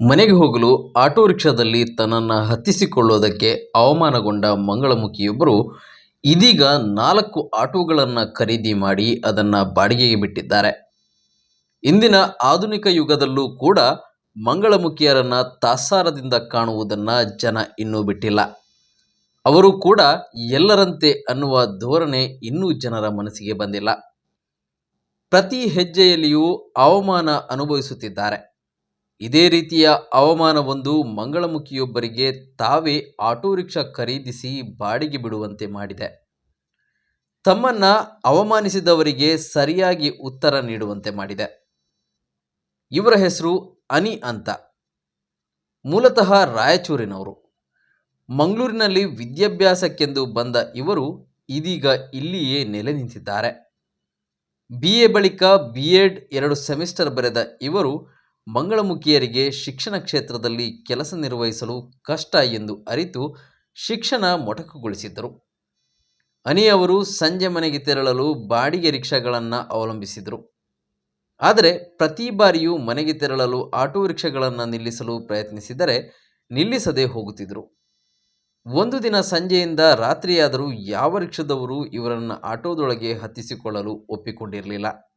ಮನೆಗೆ ಹೋಗಲು ಆಟೋ ರಿಕ್ಷಾದಲ್ಲಿ ತನ್ನನ್ನು ಹತ್ತಿಸಿಕೊಳ್ಳೋದಕ್ಕೆ ಅವಮಾನಗೊಂಡ ಮಂಗಳಮುಖಿಯೊಬ್ಬರು ಇದೀಗ ನಾಲ್ಕು ಆಟೋಗಳನ್ನು ಖರೀದಿ ಮಾಡಿ ಅದನ್ನು ಬಾಡಿಗೆಗೆ ಬಿಟ್ಟಿದ್ದಾರೆ. ಇಂದಿನ ಆಧುನಿಕ ಯುಗದಲ್ಲೂ ಕೂಡ ಮಂಗಳಮುಖಿಯರನ್ನು ತಾತ್ಸಾರದಿಂದ ಕಾಣುವುದನ್ನು ಜನ ಇನ್ನೂ ಬಿಟ್ಟಿಲ್ಲ. ಅವರು ಕೂಡ ಎಲ್ಲರಂತೆ ಅನ್ನುವ ಧೋರಣೆ ಇನ್ನೂ ಜನರ ಮನಸ್ಸಿಗೆ ಬಂದಿಲ್ಲ. ಪ್ರತಿ ಹೆಜ್ಜೆಯಲ್ಲಿಯೂ ಅವಮಾನ ಅನುಭವಿಸುತ್ತಿದ್ದಾರೆ. ಇದೇ ರೀತಿಯ ಅವಮಾನವೊಂದು ಮಂಗಳಮುಖಿಯೊಬ್ಬರಿಗೆ ತಾವೇ ಆಟೋ ರಿಕ್ಷಾ ಖರೀದಿಸಿ ಬಾಡಿಗೆ ಬಿಡುವಂತೆ ಮಾಡಿದೆ. ತಮ್ಮನ್ನ ಅವಮಾನಿಸಿದವರಿಗೆ ಸರಿಯಾಗಿ ಉತ್ತರ ನೀಡುವಂತೆ ಮಾಡಿದೆ. ಇವರ ಹೆಸರು ಅನಿ ಅಂತ. ಮೂಲತಃ ರಾಯಚೂರಿನವರು. ಮಂಗಳೂರಿನಲ್ಲಿ ವಿದ್ಯಾಭ್ಯಾಸಕ್ಕೆಂದು ಬಂದ ಇವರು ಇದೀಗ ಇಲ್ಲಿಯೇ ನೆಲೆ ನಿಂತಿದ್ದಾರೆ. ಬಿ ಎ ಬಳಿಕ ಬಿ ಎಡ್ ಎರಡು ಸೆಮಿಸ್ಟರ್ ಬರೆದ ಇವರು ಮಂಗಳಮುಖಿಯರಿಗೆ ಶಿಕ್ಷಣ ಕ್ಷೇತ್ರದಲ್ಲಿ ಕೆಲಸ ನಿರ್ವಹಿಸಲು ಕಷ್ಟ ಎಂದು ಅರಿತು ಶಿಕ್ಷಣ ಮೊಟಕುಗೊಳಿಸಿದ್ದರು. ಅನಿ ಅವರು ಸಂಜೆ ಮನೆಗೆ ತೆರಳಲು ಬಾಡಿಗೆ ರಿಕ್ಷಾಗಳನ್ನು ಅವಲಂಬಿಸಿದರು. ಆದರೆ ಪ್ರತಿ ಬಾರಿಯೂ ಮನೆಗೆ ತೆರಳಲು ಆಟೋ ರಿಕ್ಷಾಗಳನ್ನು ನಿಲ್ಲಿಸಲು ಪ್ರಯತ್ನಿಸಿದರೆ ನಿಲ್ಲಿಸದೆ ಹೋಗುತ್ತಿದ್ದರು ಒಂದು ದಿನ ಸಂಜೆಯಿಂದ ರಾತ್ರಿಯಾದರೂ ಯಾವ ರಿಕ್ಷಾದವರು ಇವರನ್ನು ಆಟೋದೊಳಗೆ ಹತ್ತಿಸಿಕೊಳ್ಳಲು ಒಪ್ಪಿಕೊಂಡಿರಲಿಲ್ಲ.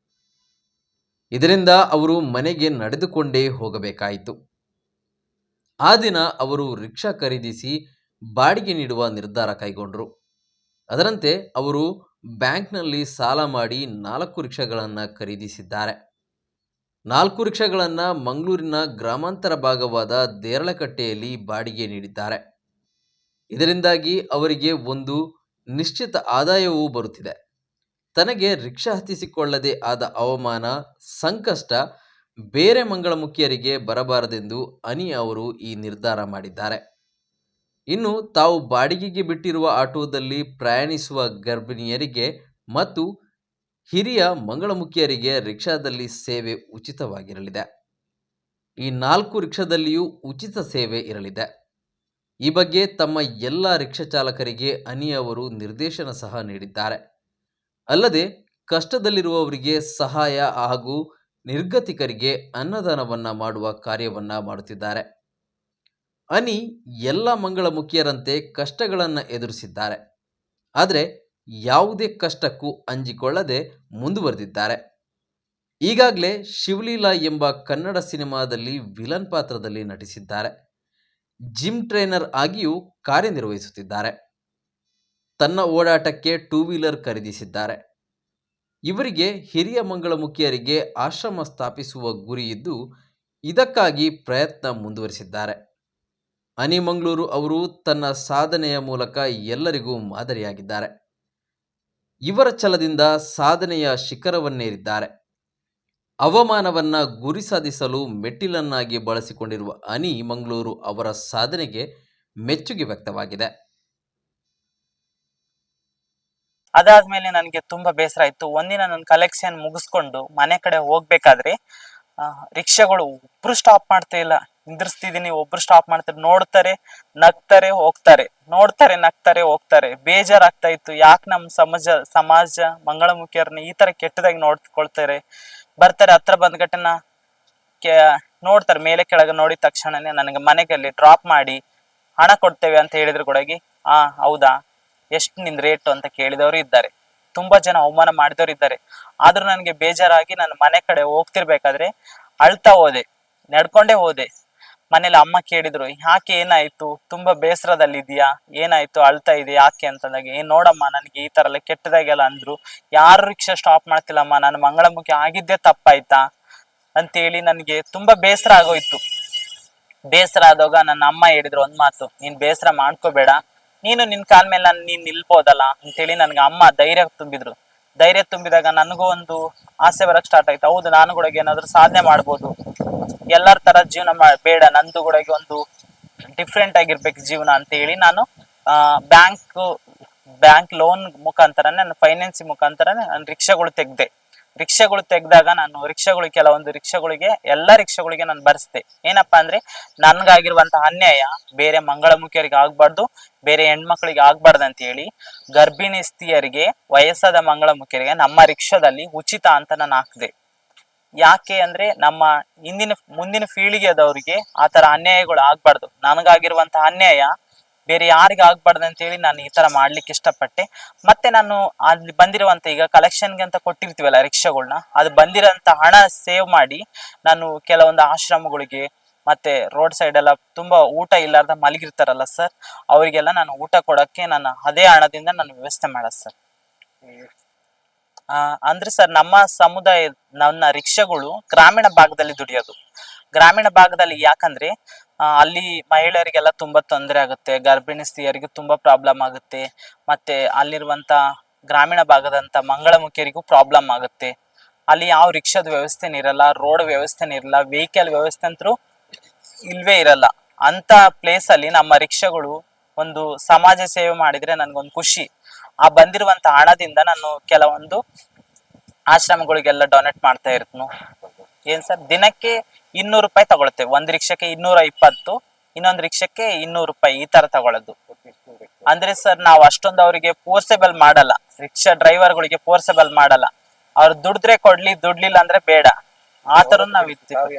ಇದರಿಂದ ಅವರು ಮನೆಗೆ ನಡೆದುಕೊಂಡೇ ಹೋಗಬೇಕಾಯಿತು. ಆ ದಿನ ಅವರು ರಿಕ್ಷಾ ಖರೀದಿಸಿ ಬಾಡಿಗೆ ನೀಡುವ ನಿರ್ಧಾರ ಕೈಗೊಂಡರು. ಅದರಂತೆ ಅವರು ಬ್ಯಾಂಕ್ನಲ್ಲಿ ಸಾಲ ಮಾಡಿ ನಾಲ್ಕು ರಿಕ್ಷಾಗಳನ್ನು ಖರೀದಿಸಿದ್ದಾರೆ. ನಾಲ್ಕು ರಿಕ್ಷಾಗಳನ್ನು ಮಂಗಳೂರಿನ ಗ್ರಾಮಾಂತರ ಭಾಗವಾದ ದೇರಳಕಟ್ಟೆಯಲ್ಲಿ ಬಾಡಿಗೆ ನೀಡಿದ್ದಾರೆ. ಇದರಿಂದಾಗಿ ಅವರಿಗೆ ಒಂದು ನಿಶ್ಚಿತ ಆದಾಯವೂ ಬರುತ್ತಿದೆ. ತನಗೆ ರಿಕ್ಷಾ ಹತ್ತಿಸಿಕೊಳ್ಳದೆ ಆದ ಅವಮಾನ, ಸಂಕಷ್ಟ ಬೇರೆ ಮಂಗಳಮುಖಿಯರಿಗೆ ಬರಬಾರದೆಂದು ಅನಿ ಅವರು ಈ ನಿರ್ಧಾರ ಮಾಡಿದ್ದಾರೆ. ಇನ್ನು ತಾವು ಬಾಡಿಗೆಗೆ ಬಿಟ್ಟಿರುವ ಆಟೋದಲ್ಲಿ ಪ್ರಯಾಣಿಸುವ ಗರ್ಭಿಣಿಯರಿಗೆ ಮತ್ತು ಹಿರಿಯ ಮಂಗಳಮುಖಿಯರಿಗೆ ರಿಕ್ಷಾದಲ್ಲಿ ಸೇವೆ ಉಚಿತವಾಗಿರಲಿದೆ. ಈ ನಾಲ್ಕು ರಿಕ್ಷಾದಲ್ಲಿಯೂ ಉಚಿತ ಸೇವೆ ಇರಲಿದೆ. ಈ ಬಗ್ಗೆ ತಮ್ಮ ಎಲ್ಲ ರಿಕ್ಷಾ ಚಾಲಕರಿಗೆ ಅನಿ ಅವರು ನಿರ್ದೇಶನ ಸಹ ನೀಡಿದ್ದಾರೆ. ಅಲ್ಲದೆ ಕಷ್ಟದಲ್ಲಿರುವವರಿಗೆ ಸಹಾಯ ಹಾಗೂ ನಿರ್ಗತಿಕರಿಗೆ ಅನ್ನದಾನವನ್ನ ಮಾಡುವ ಕಾರ್ಯವನ್ನ ಮಾಡುತ್ತಿದ್ದಾರೆ. ಅನಿ ಎಲ್ಲ ಮಂಗಳಮುಖಿಯರಂತೆ ಕಷ್ಟಗಳನ್ನು ಎದುರಿಸಿದ್ದಾರೆ. ಆದರೆ ಯಾವುದೇ ಕಷ್ಟಕ್ಕೂ ಅಂಜಿಕೊಳ್ಳದೆ ಮುಂದುವರೆದಿದ್ದಾರೆ. ಈಗಾಗಲೇ ಶಿವಲೀಲಾ ಎಂಬ ಕನ್ನಡ ಸಿನಿಮಾದಲ್ಲಿ ವಿಲನ್ ಪಾತ್ರದಲ್ಲಿ ನಟಿಸಿದ್ದಾರೆ. ಜಿಮ್ ಟ್ರೈನರ್ ಆಗಿಯೂ ಕಾರ್ಯನಿರ್ವಹಿಸುತ್ತಿದ್ದಾರೆ. ತನ್ನ ಓಡಾಟಕ್ಕೆ ಟೂ ವೀಲರ್ ಖರೀದಿಸಿದ್ದಾರೆ. ಇವರಿಗೆ ಹಿರಿಯ ಮಂಗಳಮುಖಿಯರಿಗೆ ಆಶ್ರಮ ಸ್ಥಾಪಿಸುವ ಗುರಿ ಇದ್ದು, ಇದಕ್ಕಾಗಿ ಪ್ರಯತ್ನ ಮುಂದುವರಿಸಿದ್ದಾರೆ. ಅನಿಮಂಗ್ಳೂರು ಅವರು ತನ್ನ ಸಾಧನೆಯ ಮೂಲಕ ಎಲ್ಲರಿಗೂ ಮಾದರಿಯಾಗಿದ್ದಾರೆ. ಇವರ ಛಲದಿಂದ ಸಾಧನೆಯ ಶಿಖರವನ್ನೇರಿದ್ದಾರೆ. ಅವಮಾನವನ್ನ ಗುರಿ ಸಾಧಿಸಲು ಮೆಟ್ಟಿಲನ್ನಾಗಿ ಬಳಸಿಕೊಂಡಿರುವ ಅನಿ ಮಂಗಳೂರು ಅವರ ಸಾಧನೆಗೆ ಮೆಚ್ಚುಗೆ ವ್ಯಕ್ತವಾಗಿದೆ. ಅದಾದ್ಮೇಲೆ ನನಗೆ ತುಂಬಾ ಬೇಸರ ಆಯ್ತು. ಒಂದಿನ ನನ್ನ ಕಲೆಕ್ಷನ್ ಮುಗಿಸ್ಕೊಂಡು ಮನೆ ಕಡೆ ಹೋಗ್ಬೇಕಾದ್ರೆ ರಿಕ್ಷಾಗಳು ಒಬ್ರು ಸ್ಟಾಪ್ ಮಾಡ್ತಾ ಇಲ್ಲ. ನಿಂದ್ರಿಸ್ತಿದೀನಿ, ಒಬ್ರು ಸ್ಟಾಪ್ ಮಾಡ್ತಾರೆ. ನೋಡ್ತಾರೆ, ನಗ್ತಾರೆ, ಹೋಗ್ತಾರೆ. ನೋಡ್ತಾರೆ, ನಗ್ತಾರೆ, ಹೋಗ್ತಾರೆ. ಬೇಜಾರಾಗ್ತಾ ಇತ್ತು. ಯಾಕೆ ನಮ್ಮ ಸಮಾಜ ಸಮಾಜ ಮಂಗಳಮುಖಿಯರನ್ನ ಈ ತರ ಕೆಟ್ಟದಾಗಿ ನೋಡ್ಕೊಳ್ತಾರೆ? ಬರ್ತಾರೆ ಹತ್ರ ಬಂದ್ಗಟ್ಟನ ಕೆ, ನೋಡ್ತಾರೆ. ಮೇಲೆ ಕೆಳಗೆ ನೋಡಿದ ತಕ್ಷಣನೇ ನನಗೆ ಮನೆಗಲ್ಲಿ ಡ್ರಾಪ್ ಮಾಡಿ ಹಣ ಕೊಡ್ತೇವೆ ಅಂತ ಹೇಳಿದ್ರು ಕೂಡ ಆ, ಹೌದಾ? ಎಷ್ಟು ನಿನ್ ರೇಟು ಅಂತ ಕೇಳಿದವರು ಇದ್ದಾರೆ. ತುಂಬಾ ಜನ ಅವಮಾನ ಮಾಡಿದವರು ಇದ್ದಾರೆ. ಆದ್ರೂ ನನಗೆ ಬೇಜಾರಾಗಿ ನಾನು ಮನೆ ಕಡೆ ಹೋಗ್ತಿರ್ಬೇಕಾದ್ರೆ ಅಳ್ತಾ ಹೋದೆ, ನಡ್ಕೊಂಡೇ ಹೋದೆ. ಮನೇಲಿ ಅಮ್ಮ ಕೇಳಿದ್ರು, ಯಾಕೆ ಏನಾಯ್ತು? ತುಂಬಾ ಬೇಸರದಲ್ಲಿದ್ಯಾ ಏನಾಯ್ತು? ಅಳ್ತಾ ಇದೆ ಯಾಕೆ? ಅಂತಂದಾಗ ಏನ್ ನೋಡಮ್ಮ, ನನಗೆ ಈ ತರ ಎಲ್ಲ ಕೆಟ್ಟದಾಗೆಲ್ಲ ಅಂದ್ರು. ಯಾರು ರಿಕ್ಷಾ ಸ್ಟಾಪ್ ಮಾಡ್ತಿಲ್ಲಮ್ಮ? ನಾನು ಮಂಗಳಮುಖಿ ಆಗಿದ್ದೆ ತಪ್ಪಾಯ್ತಾ? ಅಂತೇಳಿ ನನಗೆ ತುಂಬಾ ಬೇಸರ ಆಗೋಯ್ತು. ಬೇಸರ ಆದಾಗ ನನ್ನ ಅಮ್ಮ ಹೇಳಿದ್ರು, ಒಂದ್ ಮಾತು, ನೀನ್ ಬೇಸರ ಮಾಡ್ಕೋಬೇಡ. ನೀನು ನಿನ್ ಕಾಲ್ ಮೇಲೆ ನಾನು ನೀನ್ ನಿಲ್ಬೋದಲ್ಲ ಅಂತೇಳಿ ನನ್ಗೆ ಅಮ್ಮ ಧೈರ್ಯ ತುಂಬಿದ್ರು. ಧೈರ್ಯ ತುಂಬಿದಾಗ ನನಗೂ ಒಂದು ಆಸೆ ಬರಕ್ ಸ್ಟಾರ್ಟ್ ಆಯ್ತು. ಹೌದು, ನಾನು ಕೂಡ ಏನಾದ್ರು ಸಾಧನೆ ಮಾಡ್ಬೋದು. ಎಲ್ಲರ ತರ ಜೀವನ ಬೇಡ, ನಂದು ಕೂಡ ಒಂದು ಡಿಫ್ರೆಂಟ್ ಆಗಿರ್ಬೇಕು ಜೀವನ ಅಂತ ಹೇಳಿ ನಾನು ಬ್ಯಾಂಕ್ ಬ್ಯಾಂಕ್ ಲೋನ್ ಮುಖಾಂತರನೇ ನಾನು ಫೈನಾನ್ಸ್ ಮುಖಾಂತರನೇ ನಾನು ರಿಕ್ಷಾಗಳು ತೆಗ್ದೆ. ರಿಕ್ಷಾಗಳು ತೆಗೆದಾಗ ನಾನು ರಿಕ್ಷಾಗಳು ಕೆಲವೊಂದು ರಿಕ್ಷಾಗಳಿಗೆ, ಎಲ್ಲಾ ರಿಕ್ಷಾಗಳಿಗೆ ನಾನು ಬರೆಸ್ದೆ. ಏನಪ್ಪಾ ಅಂದ್ರೆ, ನನ್ಗಾಗಿರುವಂತಹ ಅನ್ಯಾಯ ಬೇರೆ ಮಂಗಳಮುಖಿಯರಿಗೆ ಆಗ್ಬಾರ್ದು, ಬೇರೆ ಹೆಣ್ಮಕ್ಳಿಗೆ ಆಗ್ಬಾರ್ದು ಅಂತ ಹೇಳಿ ಗರ್ಭಿಣಿ ಸ್ತ್ರೀಯರಿಗೆ, ವಯಸ್ಸಾದ ಮಂಗಳಮುಖಿಯರಿಗೆ ನಮ್ಮ ರಿಕ್ಷಾದಲ್ಲಿ ಉಚಿತ ಅಂತ ನಾನು ಹಾಕ್ದೆ. ಯಾಕೆ ಅಂದ್ರೆ, ನಮ್ಮ ಹಿಂದಿನ, ಮುಂದಿನ ಪೀಳಿಗೆದವರಿಗೆ ಆ ತರ ಅನ್ಯಾಯಗಳು ಆಗ್ಬಾರ್ದು. ನನಗಾಗಿರುವಂತಹ ಅನ್ಯಾಯ ಬೇರೆ ಯಾರಿಗೆ ಆಗ್ಬಾರ್ದು ಅಂತೇಳಿ ನಾನು ಈ ತರ ಮಾಡ್ಲಿಕ್ಕೆ ಇಷ್ಟಪಟ್ಟೆ. ಮತ್ತೆ ನಾನು ಅಲ್ಲಿ ಬಂದಿರುವಂತ ಈಗ ಕಲೆಕ್ಷನ್ಗೆ ಅಂತ ಕೊಟ್ಟಿರ್ತೀವಲ್ಲ ರಿಕ್ಷಾಗಳನ್ನ ಅದು ಬಂದಿರೋಂತ ಹಣ ಸೇವ್ ಮಾಡಿ ನಾನು ಕೆಲವೊಂದು ಆಶ್ರಮಗಳಿಗೆ ಮತ್ತೆ ರೋಡ್ ಸೈಡ್ ಎಲ್ಲ ತುಂಬಾ ಊಟ ಇಲ್ಲಾರ್ದ ಮಲಗಿರ್ತಾರಲ್ಲ ಸರ್ ಅವರಿಗೆಲ್ಲ ನಾನು ಊಟ ಕೊಡಕ್ಕೆ ನಾನು ಅದೇ ಹಣದಿಂದ ನಾನು ವ್ಯವಸ್ಥೆ ಮಾಡ ಸರ್ ಅಂದ್ರೆ ಸರ್ ನಮ್ಮ ಸಮುದಾಯ, ನನ್ನ ರಿಕ್ಷಾಗಳು ಗ್ರಾಮೀಣ ಭಾಗದಲ್ಲಿ ದುಡಿಯೋದು. ಗ್ರಾಮೀಣ ಭಾಗದಲ್ಲಿ ಯಾಕಂದ್ರೆ ಅಲ್ಲಿ ಮಹಿಳೆಯರಿಗೆಲ್ಲ ತುಂಬಾ ತೊಂದರೆ ಆಗುತ್ತೆ ಗರ್ಭಿಣಿ ಸ್ತ್ರೀಯರಿಗೂ ತುಂಬಾ ಪ್ರಾಬ್ಲಮ್ ಆಗುತ್ತೆ, ಮತ್ತೆ ಅಲ್ಲಿರುವಂತ ಗ್ರಾಮೀಣ ಭಾಗದಂತ ಮಂಗಳಮುಖಿಯರಿಗೂ ಪ್ರಾಬ್ಲಮ್ ಆಗುತ್ತೆ. ಅಲ್ಲಿ ಯಾವ ರಿಕ್ಷಾದ ವ್ಯವಸ್ಥೆ ಇರಲ್ಲ ರೋಡ್ ವ್ಯವಸ್ಥೆ ಇರಲ್ಲ ವೆಹಿಕಲ್ ವ್ಯವಸ್ಥೆ ಅಂತೂ ಇಲ್ವೇ ಇರಲ್ಲ. ಅಂತ ಪ್ಲೇಸ್ ಅಲ್ಲಿ ನಮ್ಮ ರಿಕ್ಷಾಗಳು ಒಂದು ಸಮಾಜ ಸೇವೆ ಮಾಡಿದ್ರೆ ನನ್ಗೊಂದು ಖುಷಿ. ಆ ಬಂದಿರುವಂತ ಹಣದಿಂದ ನಾನು ಕೆಲವೊಂದು ಆಶ್ರಮಗಳಿಗೆಲ್ಲ ಡೊನೇಟ್ ಮಾಡ್ತಾ ಇರ್ತನು. ಏನ್ ಸರ್, ದಿನಕ್ಕೆ ಇನ್ನೂರು ರೂಪಾಯಿ ತಗೊಳುತ್ತೆ ಒಂದ್ ರಿಕ್ಷಕ್ಕೆ ಇನ್ನೂರ ಇಪ್ಪತ್ತು, ಇನ್ನೊಂದ್ ರಿಕ್ಷಕ್ಕೆ ಇನ್ನೂರು ರೂಪಾಯಿ ಈ ತರ ತಗೊಳ್ಳೋದು. ಅಂದ್ರೆ ಸರ್, ನಾವು ಅಷ್ಟೊಂದು ಅವರಿಗೆ ಫೋರ್ಸೆಬಲ್ ಮಾಡಲ್ಲ. ರಿಕ್ಷಾ ಡ್ರೈವರ್ಗಳಿಗೆ ಫೋರ್ಸೆಬಲ್ ಮಾಡಲ್ಲ. ಅವ್ರು ದುಡಿದ್ರೆ ಕೊಡ್ಲಿ, ದುಡ್ಲಿಲ್ಲ ಅಂದ್ರೆ ಬೇಡ. ಆ ತರ ನಾವ್ ಇರ್ತೀವಿ.